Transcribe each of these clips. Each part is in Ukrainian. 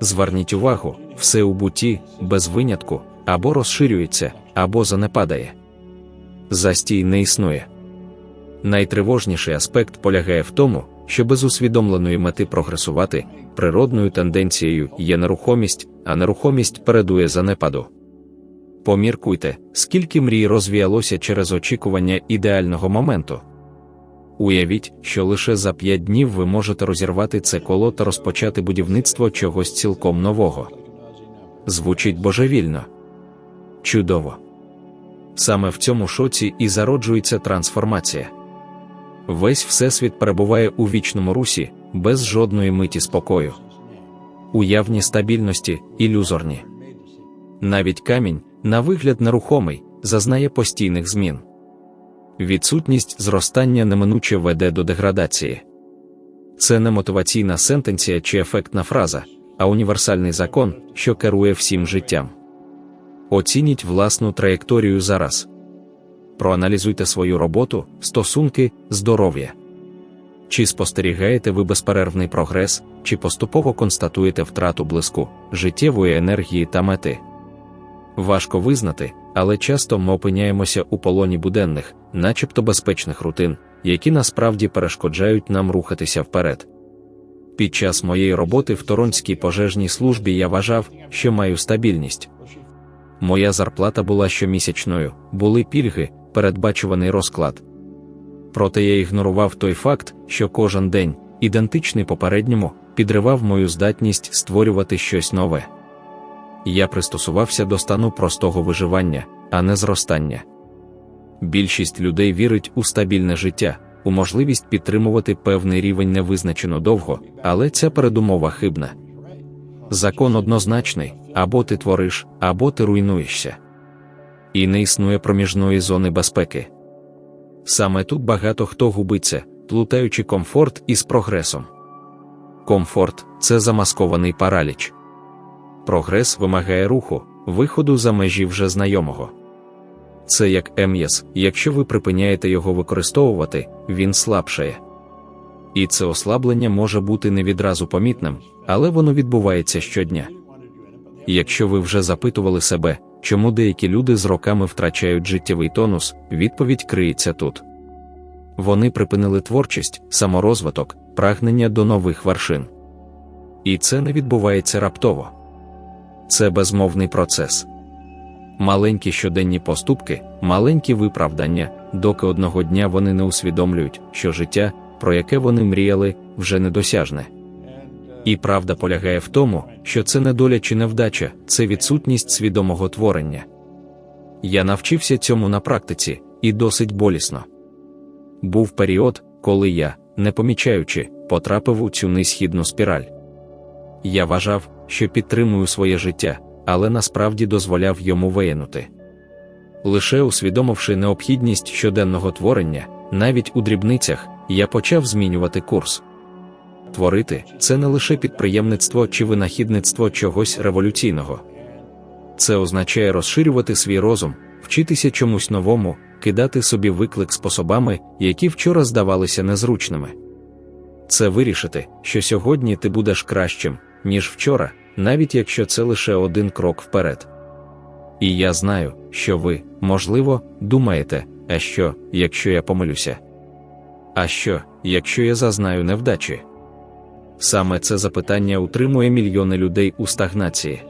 Зверніть увагу, все у буті, без винятку, або розширюється, або занепадає. Застій не існує. Найтривожніший аспект полягає в тому, що без усвідомленої мети прогресувати, природною тенденцією є нерухомість, а нерухомість передує занепаду. Поміркуйте, скільки мрій розвіялося через очікування ідеального моменту. Уявіть, що лише за п'ять днів ви можете розірвати це коло та розпочати будівництво чогось цілком нового. Звучить божевільно. Чудово. Саме в цьому шоці і зароджується трансформація. Весь Всесвіт перебуває у вічному русі, без жодної миті спокою. Уявні стабільності, ілюзорні. Навіть камінь, на вигляд нерухомий, зазнає постійних змін. Відсутність зростання неминуче веде до деградації. Це не мотиваційна сентенція чи ефектна фраза, а універсальний закон, що керує всім життям. Оцініть власну траєкторію зараз. Проаналізуйте свою роботу, стосунки, здоров'я. Чи спостерігаєте ви безперервний прогрес, чи поступово констатуєте втрату блиску, життєвої енергії та мети. Важко визнати, але часто ми опиняємося у полоні буденних, начебто безпечних рутин, які насправді перешкоджають нам рухатися вперед. Під час моєї роботи в Торонській пожежній службі я вважав, що маю стабільність. Моя зарплата була щомісячною, були пільги, передбачуваний розклад. Проте я ігнорував той факт, що кожен день, ідентичний попередньому, підривав мою здатність створювати щось нове. Я пристосувався до стану простого виживання, а не зростання. Більшість людей вірить у стабільне життя, у можливість підтримувати певний рівень невизначено довго, але ця передумова хибна. Закон однозначний або ти твориш, або ти руйнуєшся. І не існує проміжної зони безпеки. Саме тут багато хто губиться, плутаючи комфорт із прогресом. Комфорт це замаскований параліч. Прогрес вимагає руху, виходу за межі вже знайомого. Це як ем'яс, якщо ви припиняєте його використовувати, він слабшає. І це ослаблення може бути не відразу помітним, але воно відбувається щодня. Якщо ви вже запитували себе, чому деякі люди з роками втрачають життєвий тонус, відповідь криється тут. Вони припинили творчість, саморозвиток, прагнення до нових вершин. І це не відбувається раптово. Це безмовний процес. Маленькі щоденні поступки, маленькі виправдання, доки одного дня вони не усвідомлюють, що життя, про яке вони мріяли, вже недосяжне. І правда полягає в тому, що це не доля чи невдача, це відсутність свідомого творення. Я навчився цьому на практиці, і досить болісно. Був період, коли я, не помічаючи, потрапив у цю несхідну спіраль. Я вважав, що підтримую своє життя, але насправді дозволяв йому виянути. Лише усвідомивши необхідність щоденного творення, навіть у дрібницях, я почав змінювати курс. Творити це не лише підприємництво чи винахідництво чогось революційного. Це означає розширювати свій розум, вчитися чомусь новому, кидати собі виклик способами, які вчора здавалися незручними. Це вирішити, що сьогодні ти будеш кращим, ніж вчора, навіть якщо це лише один крок вперед. І я знаю, що ви, можливо, думаєте, а що, якщо я помилюся? А що, якщо я зазнаю невдачі? Саме це запитання утримує мільйони людей у стагнації.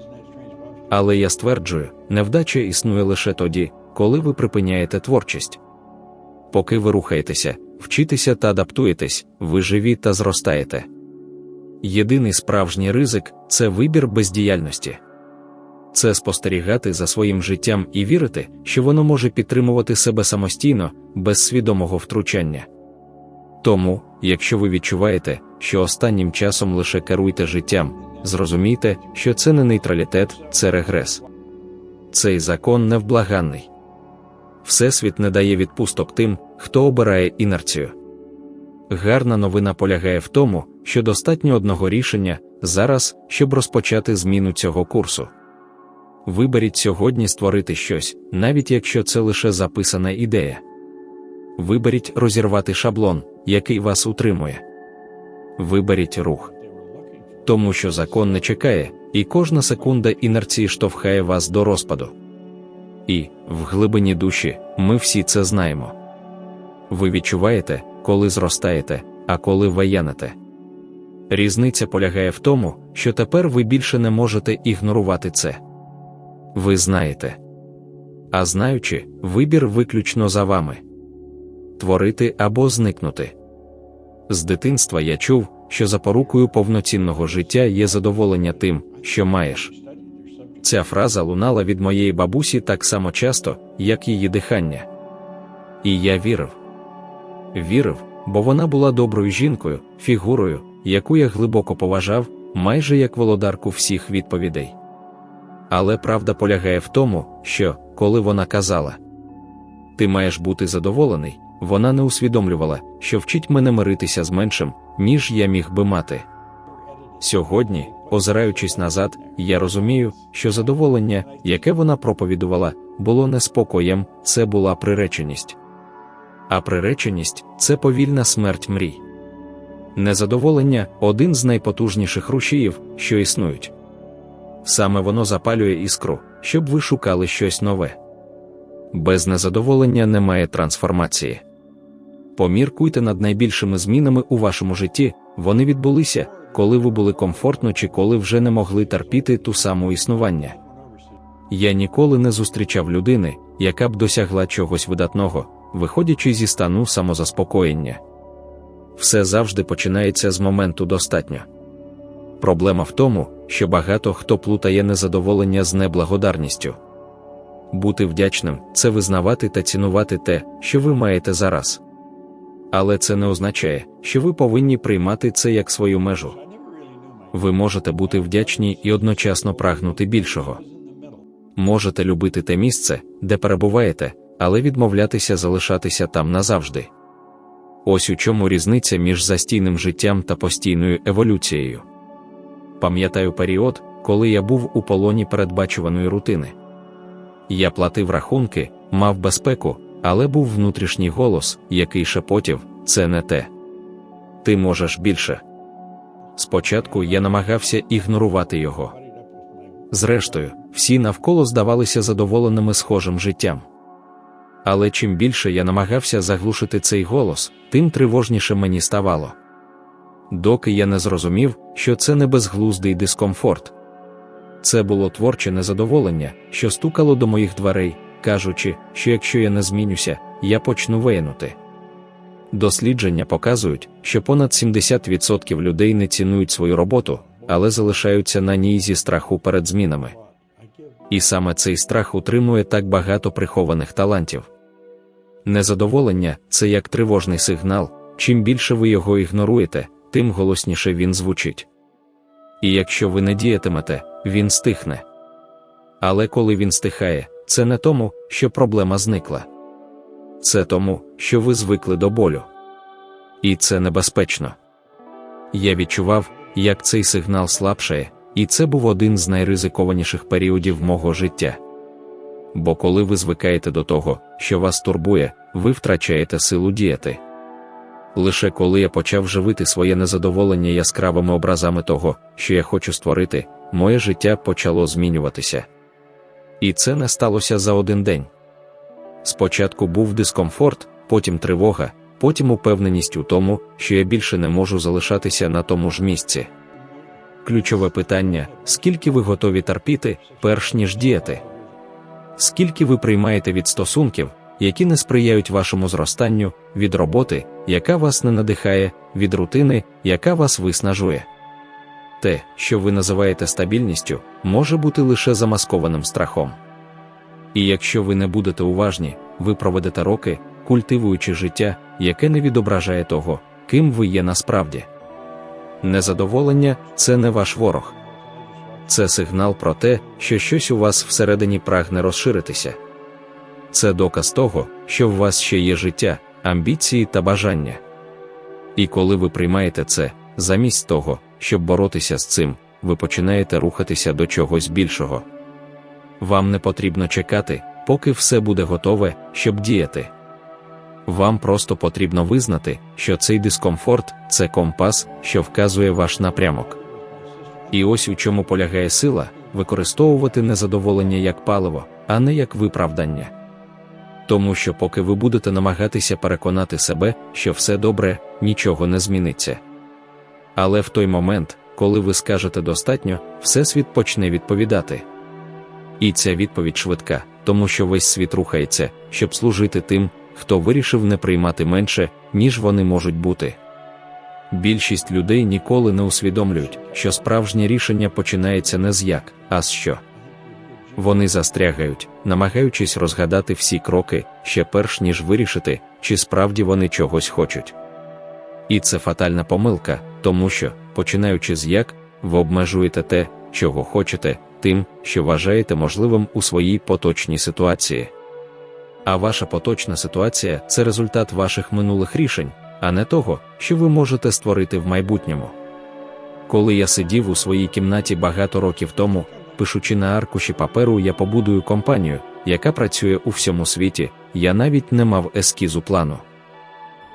Але я стверджую, невдача існує лише тоді, коли ви припиняєте творчість. Поки ви рухаєтеся, вчитеся та адаптуєтесь, ви живі та зростаєте. Єдиний справжній ризик це вибір бездіяльності. Це спостерігати за своїм життям і вірити, що воно може підтримувати себе самостійно, без свідомого втручання. Тому, якщо ви відчуваєте, що останнім часом лише керуйте життям, зрозумійте, що це не нейтралітет, це регрес. Цей закон невблаганний. Всесвіт не дає відпусток тим, хто обирає інерцію. Гарна новина полягає в тому, що достатньо одного рішення зараз, щоб розпочати зміну цього курсу. Виберіть сьогодні створити щось, навіть якщо це лише записана ідея. Виберіть розірвати шаблон, який вас утримує. Виберіть рух. Тому що закон не чекає, і кожна секунда інерції штовхає вас до розпаду. І, в глибині душі, ми всі це знаємо. Ви відчуваєте, коли зростаєте, а коли ваяните. Різниця полягає в тому, що тепер ви більше не можете ігнорувати це. Ви знаєте. А знаючи, вибір виключно за вами творити або зникнути. З дитинства я чув, що запорукою повноцінного життя є задоволення тим, що маєш. Ця фраза лунала від моєї бабусі так само часто, як її дихання. І я вірив. Вірив, бо вона була доброю жінкою, фігурою, яку я глибоко поважав, майже як володарку всіх відповідей. Але правда полягає в тому, що, коли вона казала, ти маєш бути задоволений, вона не усвідомлювала, що вчить мене миритися з меншим, ніж я міг би мати. Сьогодні, озираючись назад, я розумію, що задоволення, яке вона проповідувала, було не спокоєм, це була приреченість. А приреченість це повільна смерть мрій. Незадоволення один з найпотужніших рушіїв, що існують. Саме воно запалює іскру, щоб ви шукали щось нове. Без незадоволення немає трансформації. Поміркуйте над найбільшими змінами у вашому житті, вони відбулися, коли ви були комфортно чи коли вже не могли терпіти ту саму існування. Я ніколи не зустрічав людини, яка б досягла чогось видатного, виходячи зі стану самозаспокоєння. Все завжди починається з моменту достатньо. Проблема в тому, що багато хто плутає незадоволення з неблагодарністю. Бути вдячним це визнавати та цінувати те, що ви маєте зараз. Але це не означає, що ви повинні приймати це як свою межу. Ви можете бути вдячні і одночасно прагнути більшого. Можете любити те місце, де перебуваєте, але відмовлятися залишатися там назавжди. Ось у чому різниця між застійним життям та постійною еволюцією. Пам'ятаю період, коли я був у полоні передбачуваної рутини. Я платив рахунки, мав безпеку, але був внутрішній голос, який шепотів це не те. Ти можеш більше. Спочатку я намагався ігнорувати його. Зрештою, всі навколо здавалися задоволеними схожим життям. Але чим більше я намагався заглушити цей голос, тим тривожніше мені ставало. Доки я не зрозумів, що це не безглуздий дискомфорт. Це було творче незадоволення, що стукало до моїх дверей, кажучи, що якщо я не змінюся, я почну виянути. Дослідження показують, що понад 70% людей не цінують свою роботу, але залишаються на ній зі страху перед змінами. І саме цей страх утримує так багато прихованих талантів. Незадоволення це як тривожний сигнал, чим більше ви його ігноруєте, тим голосніше він звучить. І якщо ви не діятимете, він стихне. Але коли він стихає, це не тому, що проблема зникла. Це тому, що ви звикли до болю. І це небезпечно. Я відчував, як цей сигнал слабшає, і це був один з найризикованіших періодів мого життя. Бо коли ви звикаєте до того, що вас турбує, ви втрачаєте силу діяти. Лише коли я почав живити своє незадоволення яскравими образами того, що я хочу створити, моє життя почало змінюватися. І це не сталося за один день. Спочатку був дискомфорт, потім тривога, потім упевненість у тому, що я більше не можу залишатися на тому ж місці. Ключове питання: скільки ви готові терпіти, перш ніж діяти? Скільки ви приймаєте від стосунків, які не сприяють вашому зростанню, від роботи, яка вас не надихає, від рутини, яка вас виснажує? Те, що ви називаєте стабільністю, може бути лише замаскованим страхом. І якщо ви не будете уважні, ви проведете роки, культивуючи життя, яке не відображає того, ким ви є насправді. Незадоволення це не ваш ворог. Це сигнал про те, що щось у вас всередині прагне розширитися. Це доказ того, що в вас ще є життя, амбіції та бажання. І коли ви приймаєте це, замість того, щоб боротися з цим, ви починаєте рухатися до чогось більшого. Вам не потрібно чекати, поки все буде готове, щоб діяти. Вам просто потрібно визнати, що цей дискомфорт це компас, що вказує ваш напрямок. І ось у чому полягає сила використовувати незадоволення як паливо, а не як виправдання. Тому що, поки ви будете намагатися переконати себе, що все добре, нічого не зміниться. Але в той момент, коли ви скажете достатньо, Всесвіт почне відповідати. І ця відповідь швидка, тому що весь світ рухається, щоб служити тим, хто вирішив не приймати менше, ніж вони можуть бути. Більшість людей ніколи не усвідомлюють, що справжнє рішення починається не з як, а з що. Вони застрягають, намагаючись розгадати всі кроки ще перш ніж вирішити, чи справді вони чогось хочуть. І це фатальна помилка, тому що, починаючи з як, ви обмежуєте те, чого хочете, тим, що вважаєте можливим у своїй поточній ситуації. А ваша поточна ситуація це результат ваших минулих рішень, а не того, що ви можете створити в майбутньому. Коли я сидів у своїй кімнаті багато років тому, пишучи на аркуші паперу, я побудую компанію, яка працює у всьому світі, я навіть не мав ескізу плану.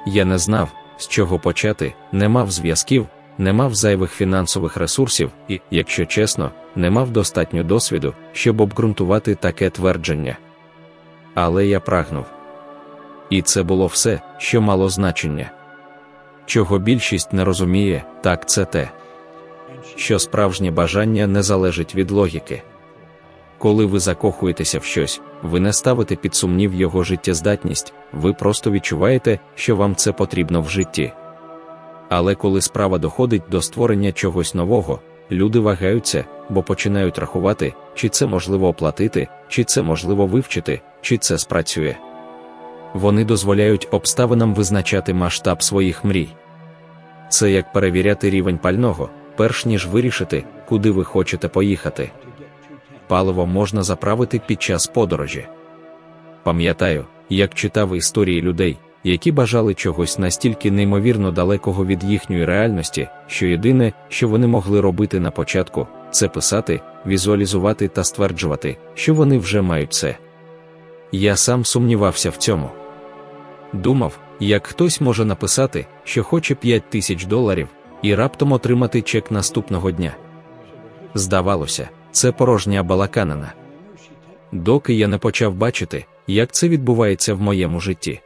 Я не знав, з чого почати, не мав зв'язків, не мав зайвих фінансових ресурсів і, якщо чесно, не мав достатньо досвіду, щоб обґрунтувати таке твердження. Але я прагнув. І це було все, що мало значення. Чого більшість не розуміє, так це те, що справжнє бажання не залежить від логіки. Коли ви закохуєтеся в щось, ви не ставите під сумнів його життєздатність, ви просто відчуваєте, що вам це потрібно в житті. Але коли справа доходить до створення чогось нового, люди вагаються, бо починають рахувати, чи це можливо оплатити, чи це можливо вивчити, чи це спрацює. Вони дозволяють обставинам визначати масштаб своїх мрій. Це як перевіряти рівень пального, перш ніж вирішити, куди ви хочете поїхати. Паливо можна заправити під час подорожі. Пам'ятаю, як читав історії людей, які бажали чогось настільки неймовірно далекого від їхньої реальності, що єдине, що вони могли робити на початку, це писати, візуалізувати та стверджувати, що вони вже мають це. Я сам сумнівався в цьому. Думав, як хтось може написати, що хоче 5 тисяч доларів, і раптом отримати чек наступного дня. Здавалося, це порожня балаканина. Доки я не почав бачити, як це відбувається в моєму житті.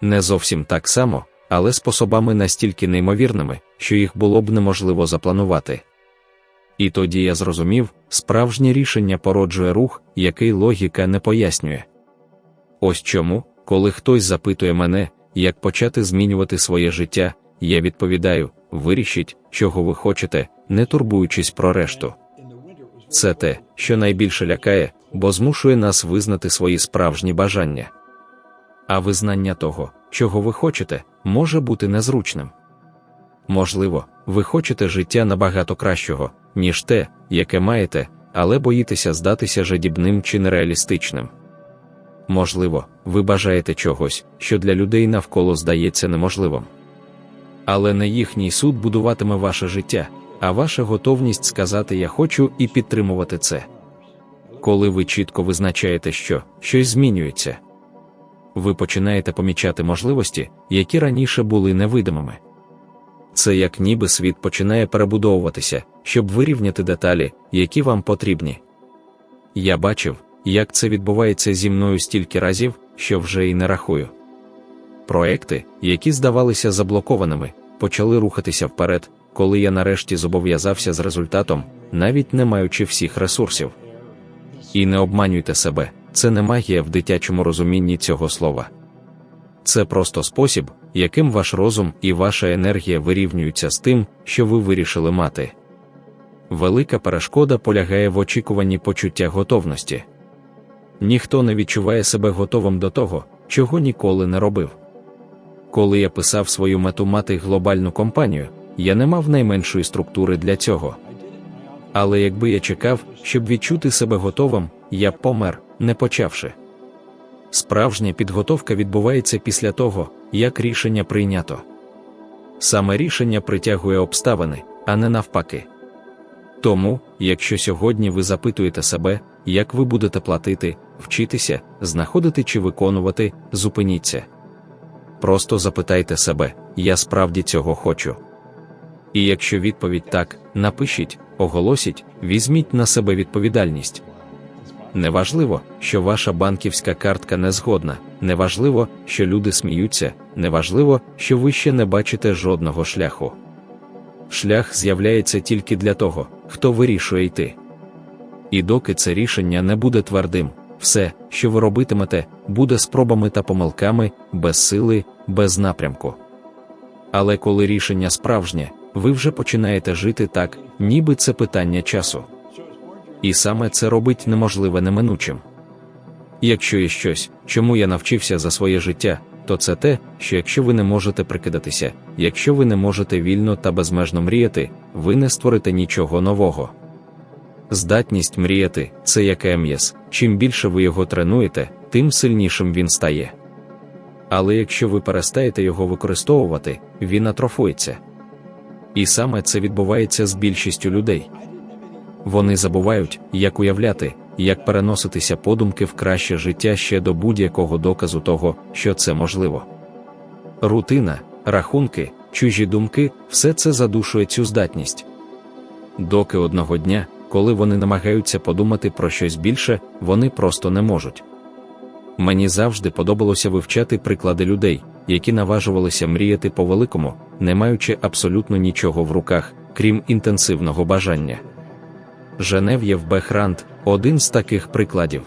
Не зовсім так само, але способами настільки неймовірними, що їх було б неможливо запланувати. І тоді я зрозумів, справжнє рішення породжує рух, який логіка не пояснює. Ось чому, коли хтось запитує мене, як почати змінювати своє життя, я відповідаю: вирішіть, чого ви хочете, не турбуючись про решту. Це те, що найбільше лякає, бо змушує нас визнати свої справжні бажання. А визнання того, чого ви хочете, може бути незручним. Можливо, ви хочете життя набагато кращого, ніж те, яке маєте, але боїтеся здатися жадібним чи нереалістичним. Можливо, ви бажаєте чогось, що для людей навколо здається неможливим. Але не їхній суд будуватиме ваше життя, а ваша готовність сказати Я хочу і підтримувати це. Коли ви чітко визначаєте, що щось змінюється, ви починаєте помічати можливості, які раніше були невидимими. Це як ніби світ починає перебудовуватися, щоб вирівняти деталі, які вам потрібні. Я бачив, як це відбувається зі мною стільки разів, що вже й не рахую. Проекти, які здавалися заблокованими, почали рухатися вперед, коли я нарешті зобов'язався з результатом, навіть не маючи всіх ресурсів. І не обманюйте себе, це не магія в дитячому розумінні цього слова. Це просто спосіб, яким ваш розум і ваша енергія вирівнюються з тим, що ви вирішили мати. Велика перешкода полягає в очікуванні почуття готовності. Ніхто не відчуває себе готовим до того, чого ніколи не робив. Коли я писав свою мету мати глобальну компанію, я не мав найменшої структури для цього. Але якби я чекав, щоб відчути себе готовим, я б помер, не почавши. Справжня підготовка відбувається після того, як рішення прийнято. Саме рішення притягує обставини, а не навпаки. Тому, якщо сьогодні ви запитуєте себе, як ви будете платити, вчитися, знаходити чи виконувати, зупиніться. Просто запитайте себе, я справді цього хочу. І якщо відповідь так, напишіть, оголосіть, візьміть на себе відповідальність. Неважливо, що ваша банківська картка не згодна, неважливо, що люди сміються, неважливо, що ви ще не бачите жодного шляху. Шлях з'являється тільки для того, хто вирішує йти. І доки це рішення не буде твердим, все, що ви робитимете, буде спробами та помилками, без сили, без напрямку. Але коли рішення справжнє, ви вже починаєте жити так, ніби це питання часу. І саме це робить неможливе неминучим. Якщо є щось, чому я навчився за своє життя, то це те, що якщо ви не можете прикидатися, якщо ви не можете вільно та безмежно мріяти, ви не створите нічого нового. Здатність мріяти це як м'яз, чим більше ви його тренуєте, тим сильнішим він стає. Але якщо ви перестаєте його використовувати, він атрофується. І саме це відбувається з більшістю людей. Вони забувають, як уявляти, як переноситися подумки в краще життя ще до будь-якого доказу того, що це можливо. Рутина, рахунки, чужі думки все це задушує цю здатність. Доки одного дня, коли вони намагаються подумати про щось більше, вони просто не можуть. Мені завжди подобалося вивчати приклади людей, які наважувалися мріяти по великому, не маючи абсолютно нічого в руках, крім інтенсивного бажання. Женев'єв Бехрант один з таких прикладів.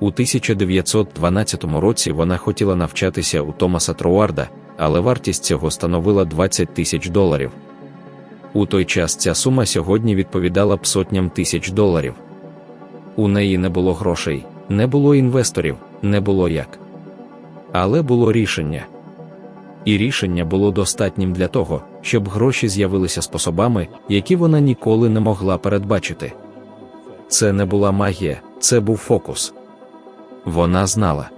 У 1912 році вона хотіла навчатися у Томаса Троуарда, але вартість цього становила 20 тисяч доларів. У той час ця сума сьогодні відповідала б сотням тисяч доларів. У неї не було грошей, не було інвесторів, не було як. Але було рішення. І рішення було достатнім для того, щоб гроші з'явилися способами, які вона ніколи не могла передбачити. Це не була магія, це був фокус. Вона знала,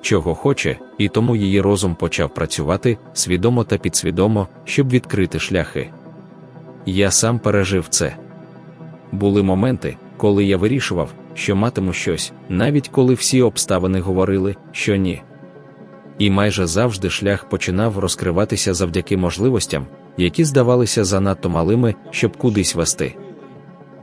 чого хоче, і тому її розум почав працювати свідомо та підсвідомо, щоб відкрити шляхи. Я сам пережив це. Були моменти, коли я вирішував, що матиму щось, навіть коли всі обставини говорили, що ні. І майже завжди шлях починав розкриватися завдяки можливостям, які здавалися занадто малими, щоб кудись вести.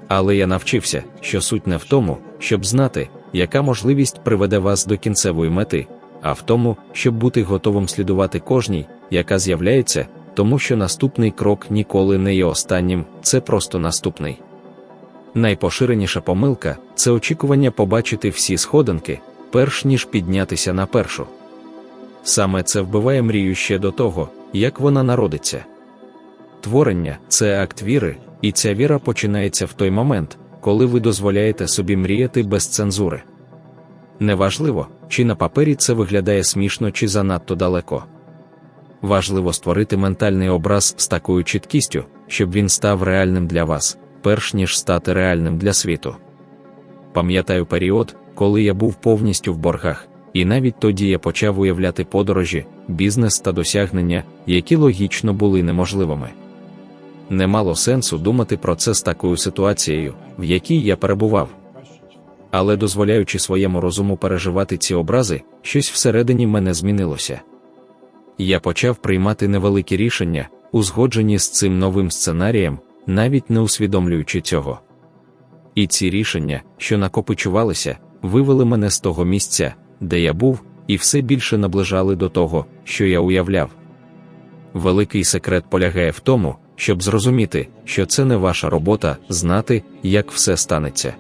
Але я навчився, що суть не в тому, щоб знати, яка можливість приведе вас до кінцевої мети, а в тому, щоб бути готовим слідувати кожній, яка з'являється, тому що наступний крок ніколи не є останнім, це просто наступний. Найпоширеніша помилка це очікування побачити всі сходинки, перш ніж піднятися на першу. Саме це вбиває мрію ще до того, як вона народиться. Творення це акт віри, і ця віра починається в той момент, коли ви дозволяєте собі мріяти без цензури. Неважливо, чи на папері це виглядає смішно чи занадто далеко. Важливо створити ментальний образ з такою чіткістю, щоб він став реальним для вас, перш ніж стати реальним для світу. Пам'ятаю період, коли я був повністю в боргах, і навіть тоді я почав уявляти подорожі, бізнес та досягнення, які логічно були неможливими. Не мало сенсу думати про це з такою ситуацією, в якій я перебував. Але дозволяючи своєму розуму переживати ці образи, щось всередині мене змінилося. Я почав приймати невеликі рішення, узгоджені з цим новим сценарієм, навіть не усвідомлюючи цього. І ці рішення, що накопичувалися, вивели мене з того місця, де я був, і все більше наближали до того, що я уявляв. Великий секрет полягає в тому, щоб зрозуміти, що це не ваша робота знати, як все станеться.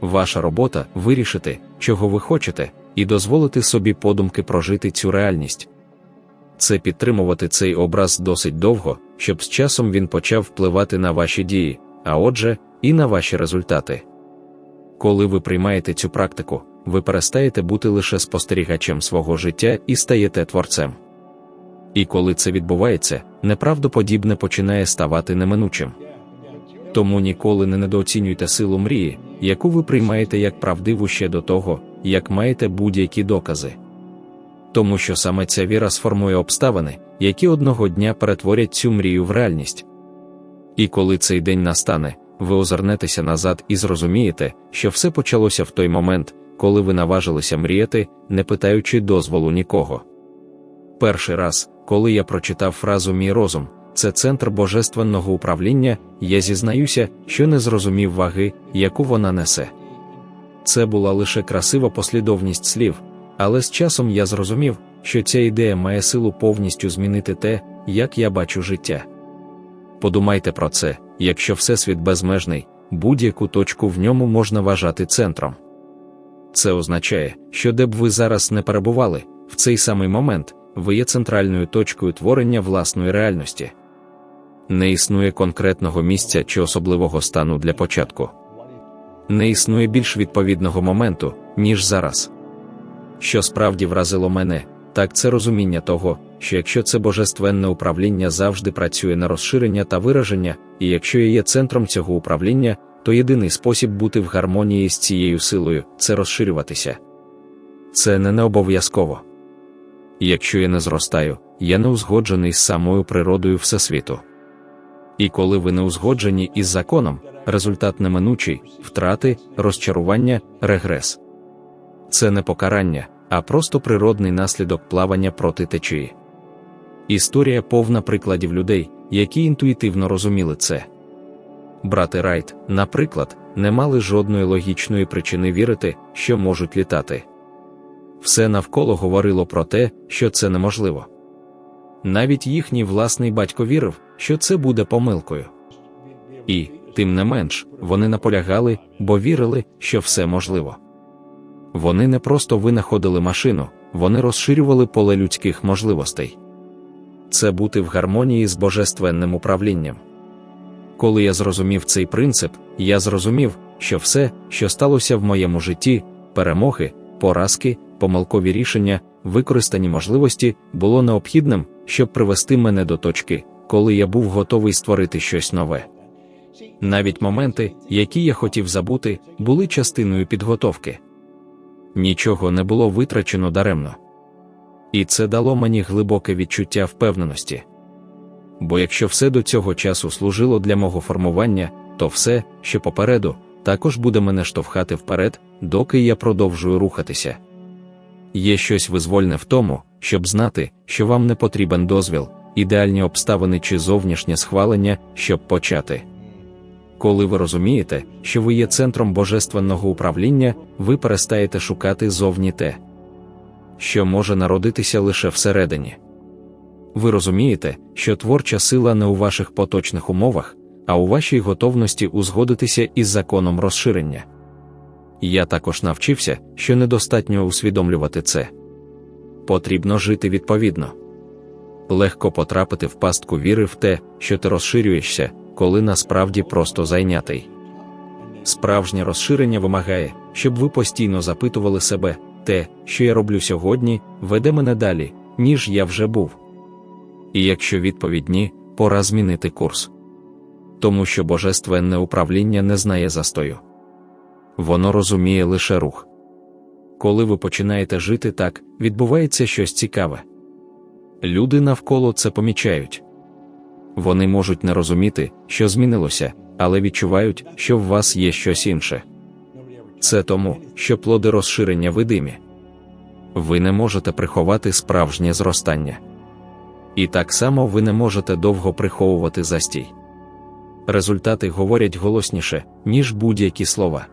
Ваша робота вирішити, чого ви хочете, і дозволити собі подумки прожити цю реальність. Це підтримувати цей образ досить довго, щоб з часом він почав впливати на ваші дії, а отже, і на ваші результати. Коли ви приймаєте цю практику, ви перестаєте бути лише спостерігачем свого життя і стаєте творцем. І коли це відбувається, неправдоподібне починає ставати неминучим. Тому ніколи не недооцінюйте силу мрії, яку ви приймаєте як правдиву ще до того, як маєте будь-які докази. Тому що саме ця віра сформує обставини, які одного дня перетворять цю мрію в реальність. І коли цей день настане, ви озирнетеся назад і зрозумієте, що все почалося в той момент, коли ви наважилися мріяти, не питаючи дозволу нікого. Перший раз, коли я прочитав фразу Мій розум, це центр божественного управління, я зізнаюся, що не зрозумів ваги, яку вона несе. Це була лише красива послідовність слів, але з часом я зрозумів, що ця ідея має силу повністю змінити те, як я бачу життя. Подумайте про це, якщо Всесвіт безмежний, будь-яку точку в ньому можна вважати центром. Це означає, що де б ви зараз не перебували, в цей самий момент ви є центральною точкою творення власної реальності. Не існує конкретного місця чи особливого стану для початку. Не існує більш відповідного моменту, ніж зараз. Що справді вразило мене, так це розуміння того, що якщо це божественне управління завжди працює на розширення та вираження, і якщо є центром цього управління, то єдиний спосіб бути в гармонії з цією силою це розширюватися. Це не не обов'язково. Якщо я не зростаю, я не узгоджений з самою природою Всесвіту. І коли ви не узгоджені із законом, результат неминучий, втрати, розчарування, регрес. Це не покарання, а просто природний наслідок плавання проти течії. Історія повна прикладів людей, які інтуїтивно розуміли це. Брати Райт, наприклад, не мали жодної логічної причини вірити, що можуть літати. Все навколо говорило про те, що це неможливо. Навіть їхній власний батько вірив, що це буде помилкою. І, тим не менш, вони наполягали, бо вірили, що все можливо. Вони не просто винаходили машину, вони розширювали поле людських можливостей. Це бути в гармонії з божественним управлінням. Коли я зрозумів цей принцип, я зрозумів, що все, що сталося в моєму житті, перемоги, поразки, помилкові рішення, використані можливості, було необхідним, щоб привести мене до точки, коли я був готовий створити щось нове. Навіть моменти, які я хотів забути, були частиною підготовки. Нічого не було витрачено даремно. І це дало мені глибоке відчуття впевненості. Бо якщо все до цього часу служило для мого формування, то все, що попереду, також буде мене штовхати вперед, доки я продовжую рухатися. Є щось визвольне в тому, щоб знати, що вам не потрібен дозвіл, ідеальні обставини чи зовнішнє схвалення, щоб почати. Коли ви розумієте, що ви є центром божественного управління, ви перестаєте шукати зовні те, що може народитися лише всередині. Ви розумієте, що творча сила не у ваших поточних умовах, а у вашій готовності узгодитися із законом розширення. Я також навчився, що недостатньо усвідомлювати це. Потрібно жити відповідно. Легко потрапити в пастку віри в те, що ти розширюєшся, коли насправді просто зайнятий. Справжнє розширення вимагає, щоб ви постійно запитували себе, те, що я роблю сьогодні, веде мене далі, ніж я вже був. І якщо відповідь ні, пора змінити курс. Тому що божественне управління не знає застою. Воно розуміє лише рух. Коли ви починаєте жити так, відбувається щось цікаве. Люди навколо це помічають. Вони можуть не розуміти, що змінилося, але відчувають, що в вас є щось інше. Це тому, що плоди розширення видимі. Ви не можете приховати справжнє зростання. І так само ви не можете довго приховувати застій. Результати говорять голосніше, ніж будь-які слова.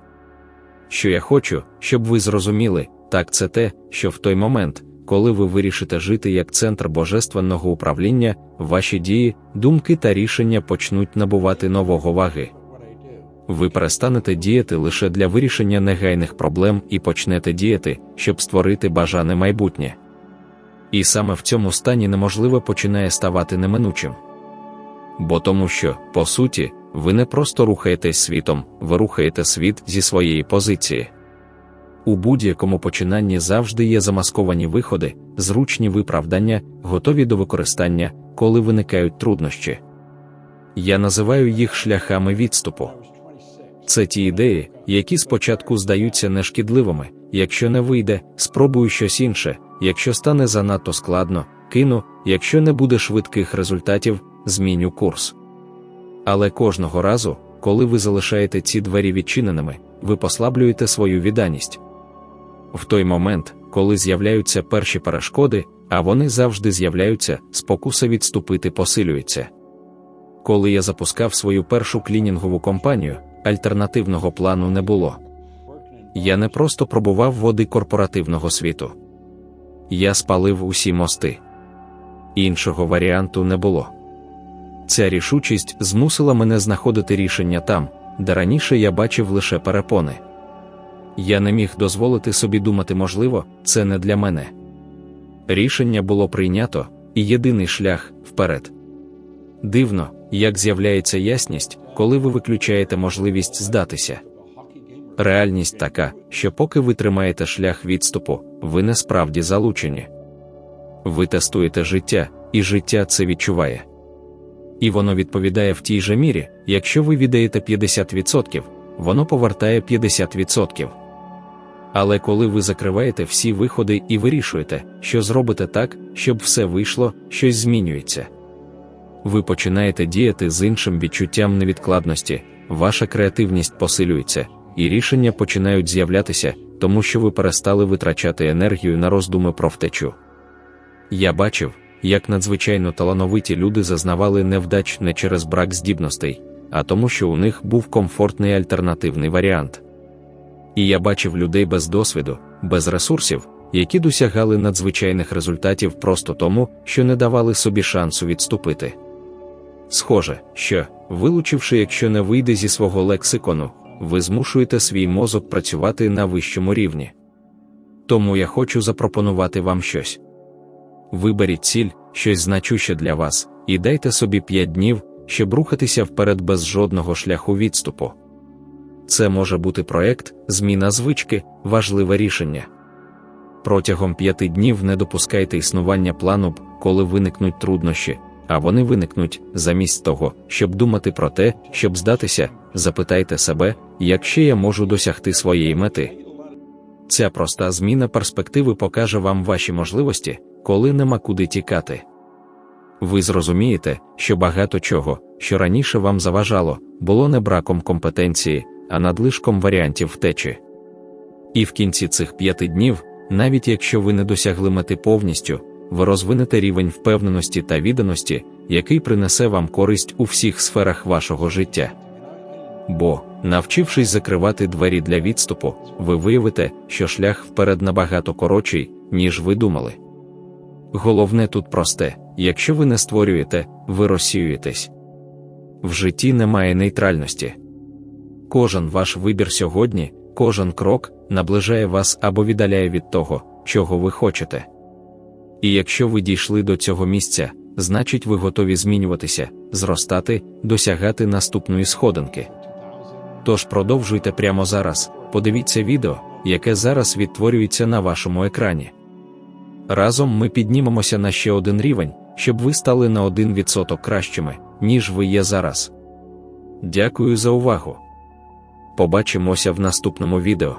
Що я хочу, щоб ви зрозуміли, так це те, що в той момент, коли ви вирішите жити як центр божественного управління, ваші дії, думки та рішення почнуть набувати нового ваги. Ви перестанете діяти лише для вирішення негайних проблем і почнете діяти, щоб створити бажане майбутнє. І саме в цьому стані неможливе починає ставати неминучим. Бо тому що, по суті, ви не просто рухаєтесь світом, ви рухаєте світ зі своєї позиції. У будь-якому починанні завжди є замасковані виходи, зручні виправдання, готові до використання, коли виникають труднощі. Я називаю їх шляхами відступу. Це ті ідеї, які спочатку здаються нешкідливими, якщо не вийде, спробую щось інше, якщо стане занадто складно, кину, якщо не буде швидких результатів, зміню курс. Але кожного разу, коли ви залишаєте ці двері відчиненими, ви послаблюєте свою відданість. В той момент, коли з'являються перші перешкоди, а вони завжди з'являються, спокуса відступити посилюється. коли я запускав свою першу клінінгову компанію, альтернативного плану не було. Я не просто пробував води корпоративного світу. Я спалив усі мости. Іншого варіанту не було. Ця рішучість змусила мене знаходити рішення там, де раніше я бачив лише перепони. Я не міг дозволити собі думати, можливо, це не для мене. Рішення було прийнято, і єдиний шлях вперед. Дивно, як з'являється ясність, коли ви виключаєте можливість здатися. Реальність така, що поки ви тримаєте шлях відступу, ви не справді залучені. Ви тестуєте життя, і життя це відчуває. І воно відповідає в тій же мірі, якщо ви віддаєте 50%, воно повертає 50%. Але коли ви закриваєте всі виходи і вирішуєте, що зробите так, щоб все вийшло, щось змінюється. Ви починаєте діяти з іншим відчуттям невідкладності, ваша креативність посилюється, і рішення починають з'являтися, тому що ви перестали витрачати енергію на роздуми про втечу. Я бачив, як надзвичайно талановиті люди зазнавали невдач не через брак здібностей, а тому, що у них був комфортний альтернативний варіант. І я бачив людей без досвіду, без ресурсів, які досягали надзвичайних результатів просто тому, що не давали собі шансу відступити. Схоже, що, вилучивши, якщо не вийде зі свого лексикону, ви змушуєте свій мозок працювати на вищому рівні. Тому я хочу запропонувати вам щось. Виберіть ціль, щось значуще для вас, і дайте собі 5 днів, щоб рухатися вперед без жодного шляху відступу. Це може бути проект, зміна звички, важливе рішення. Протягом п'яти днів не допускайте існування плану, коли виникнуть труднощі, а вони виникнуть замість того, щоб думати про те, щоб здатися, запитайте себе, як ще я можу досягти своєї мети. Ця проста зміна перспективи покаже вам ваші можливості, коли нема куди тікати. Ви зрозумієте, що багато чого, що раніше вам заважало, було не браком компетенції, а надлишком варіантів втечі. І в кінці цих п'яти днів, навіть якщо ви не досягли мети повністю, ви розвинете рівень впевненості та відданості, який принесе вам користь у всіх сферах вашого життя. Бо, навчившись закривати двері для відступу, ви виявите, що шлях вперед набагато коротший, ніж ви думали. Головне тут просте якщо ви не створюєте, ви розсіюєтесь. В житті немає нейтральності. Кожен ваш вибір сьогодні, кожен крок наближає вас або віддаляє від того, чого ви хочете. І якщо ви дійшли до цього місця, значить ви готові змінюватися, зростати, досягати наступної сходинки. Тож продовжуйте прямо зараз, подивіться відео, яке зараз відтворюється на вашому екрані. Разом ми піднімемося на ще один рівень, щоб ви стали на 1% кращими, ніж ви є зараз. Дякую за увагу! Побачимося в наступному відео.